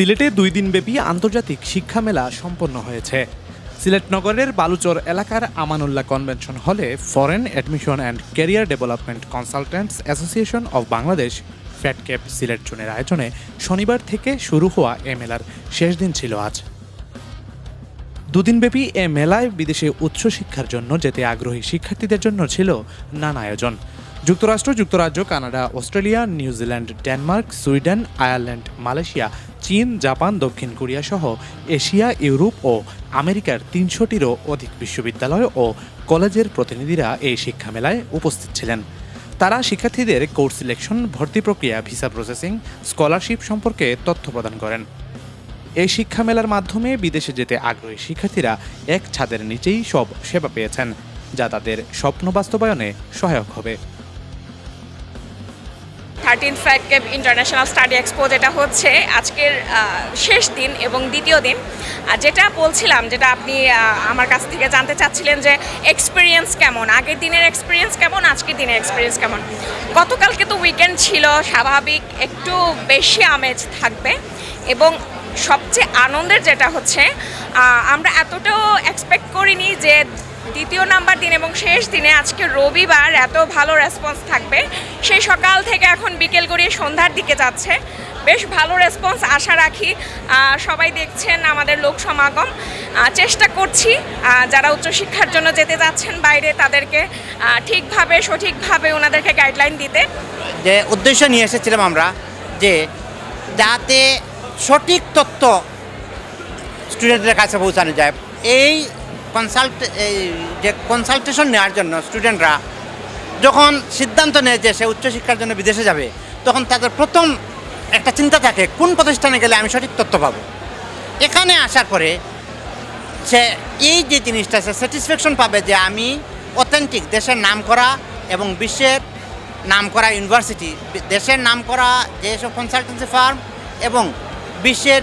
সিলেটে দুই দিনব্যাপী আন্তর্জাতিক শিক্ষা মেলা সম্পন্ন হয়েছে। সিলেট নগরের বালুচর এলাকার আমানুল্লাহ কনভেনশন হলে foreign admission and career development consultants association of Bangladesh, FATCAP Sylhet জোনের আয়োজনে শনিবার থেকে শুরু হওয়া এ মেলার শেষ দিন ছিল আজ। দুদিনব্যাপী এ মেলায় বিদেশে উচ্চশিক্ষার জন্য যেতে আগ্রহী শিক্ষার্থীদের জন্য ছিল নানা আয়োজন। যুক্তরাষ্ট্র, যুক্তরাজ্য, Canada, Australia New Zealand Denmark, Sweden, Ireland, Malaysia, চীন, জাপান, দক্ষিণ কোরিয়া সহ এশিয়া, ইউরোপ ও আমেরিকার তিনশোটিরও অধিক বিশ্ববিদ্যালয় ও কলেজের প্রতিনিধিরা এই শিক্ষা মেলায় উপস্থিত ছিলেন। তারা শিক্ষার্থীদের কোর্স সিলেকশন, ভর্তি প্রক্রিয়া, ভিসা প্রসেসিং, স্কলারশিপ সম্পর্কে তথ্য প্রদান করেন। এই শিক্ষা মেলার মাধ্যমে বিদেশে যেতে আগ্রহী শিক্ষার্থীরা এক ছাদের নিচেই সব সেবা পেয়েছেন, যা তাদের স্বপ্ন বাস্তবায়নে সহায়ক হবে। Thirteen FATCAP international study expo যেটা হচ্ছে আজকের শেষ দিন এবং দ্বিতীয় দিন। যেটা বলছিলাম, যেটা আপনি আমার কাছ থেকে জানতে চাচ্ছিলেন যে এক্সপিরিয়েন্স কেমন? আগের দিনের এক্সপিরিয়েন্স কেমন? আজকের দিনের এক্সপিরিয়েন্স কেমন? গতকালকে তো উইকেন্ড ছিল, স্বাভাবিক একটু বেশি আমেজ থাকবে এবং সবচেয়ে আনন্দের যেটা হচ্ছে আমরা এতটাও এক্সপেক্ট করিনি যে দ্বিতীয় নাম্বার দিন এবং শেষ দিনে আজকে রবিবার এত ভালো রেসপন্স থাকবে। সেই সকাল থেকে এখন বিকেল গড়িয়ে সন্ধ্যার দিকে যাচ্ছে। বেশ ভালো রেসপন্স আশা রাখি। সবাই দেখছেন আমাদের লোক সমাগম। চেষ্টা করছি যারা উচ্চশিক্ষার জন্য যেতে যাচ্ছেন বাইরে তাদেরকে ঠিকভাবে, সঠিকভাবে ওনাদেরকে গাইডলাইন দিতে। যে উদ্দেশ্য নিয়ে এসেছিলাম আমরা, যে যাতে সঠিক তথ্য স্টুডেন্টদের কাছে পৌঁছানো যায়। এই কনসাল্ট এই যে কনসালটেশন নেওয়ার জন্য স্টুডেন্টরা যখন সিদ্ধান্ত নেয় যে সে উচ্চশিক্ষার জন্য বিদেশে যাবে, তখন তাদের প্রথম একটা চিন্তা থাকে, কোন প্রতিষ্ঠানে গেলে আমি সঠিক তথ্য পাবো? এখানে আসার পরে সে এই যে জিনিসটা, সে স্যাটিসফ্যাকশন পাবে যে আমি অথেন্টিক দেশের নাম করা এবং বিশ্বের নাম করা ইউনিভার্সিটি দেশের নাম করা যেসব কনসালটেন্সি ফার্ম এবং বিশ্বের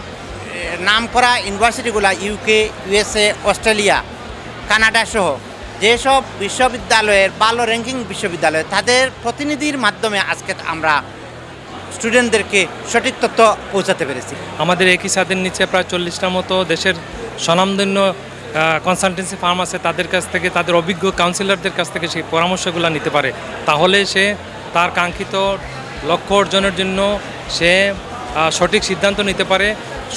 নাম করা ইউনিভার্সিটিগুলো ইউকে ইউএসএ অস্ট্রেলিয়া কানাডা সহ যেসব বিশ্ববিদ্যালয়ের ভালো র্যাঙ্কিং বিশ্ববিদ্যালয়, তাদের প্রতিনিধির মাধ্যমে আজকে আমরা স্টুডেন্টদেরকে সঠিক তথ্য পৌঁছাতে পেরেছি। আমাদের একই ছাদের নিচে প্রায় চল্লিশটার মতো দেশের স্বনামধন্য কনসালটেন্সি ফার্ম আছে, তাদের কাছ থেকে, তাদের অভিজ্ঞ কাউন্সিলরদের কাছ থেকে সেই পরামর্শগুলো নিতে পারে। তাহলে সে তার কাঙ্ক্ষিত লক্ষ্য অর্জনের জন্য সে সঠিক সিদ্ধান্ত নিতে পারে,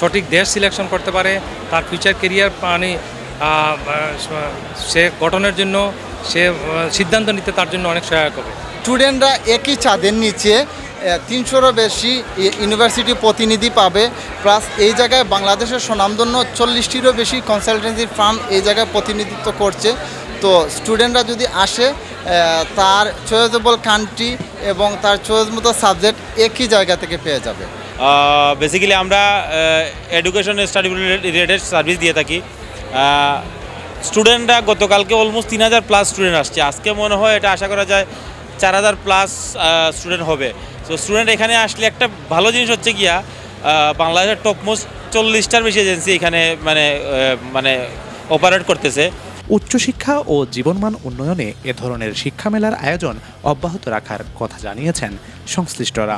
সঠিক দেশ সিলেকশন করতে পারে, তার ফিউচার কেরিয়ার মানে সে গঠনের জন্য সে সিদ্ধান্ত নিতে তার জন্য অনেক সহায়ক হবে। স্টুডেন্টরা একই ছাদের নিচে তিনশোরও বেশি ইউনিভার্সিটি প্রতিনিধি পাবে। প্লাস এই জায়গায় বাংলাদেশের স্বনামধন্য চল্লিশটিরও বেশি কনসালটেন্সি ফার্ম এই জায়গায় প্রতিনিধিত্ব করছে। তো স্টুডেন্টরা যদি আসে তার চয়েজেবল কান্ট্রি এবং তার চয়েস মতো সাবজেক্ট একই জায়গা থেকে পেয়ে যাবে। বেসিক্যালি আমরা এডুকেশন স্টাডি রিলেটেড সার্ভিস দিয়ে থাকি। স্টুডেন্টরা গতকালকে অলমোস্ট তিন হাজার প্লাস স্টুডেন্ট আসছে। আজকে মনে হয় এটা আশা করা যায় চার হাজার প্লাস স্টুডেন্ট হবে। তো স্টুডেন্ট এখানে আসলে একটা ভালো জিনিস হচ্ছে গিয়া বাংলাদেশের টপ মোস্ট চল্লিশটার বেশি এজেন্সি এখানে মানে মানে অপারেট করতেছে। উচ্চশিক্ষা ও জীবনমান উন্নয়নে এ ধরনের শিক্ষা মেলার আয়োজন অব্যাহত রাখার কথা জানিয়েছেন সংশ্লিষ্টরা।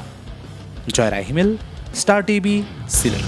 জয় রাহিমেল স্টার টিভি সিলেট।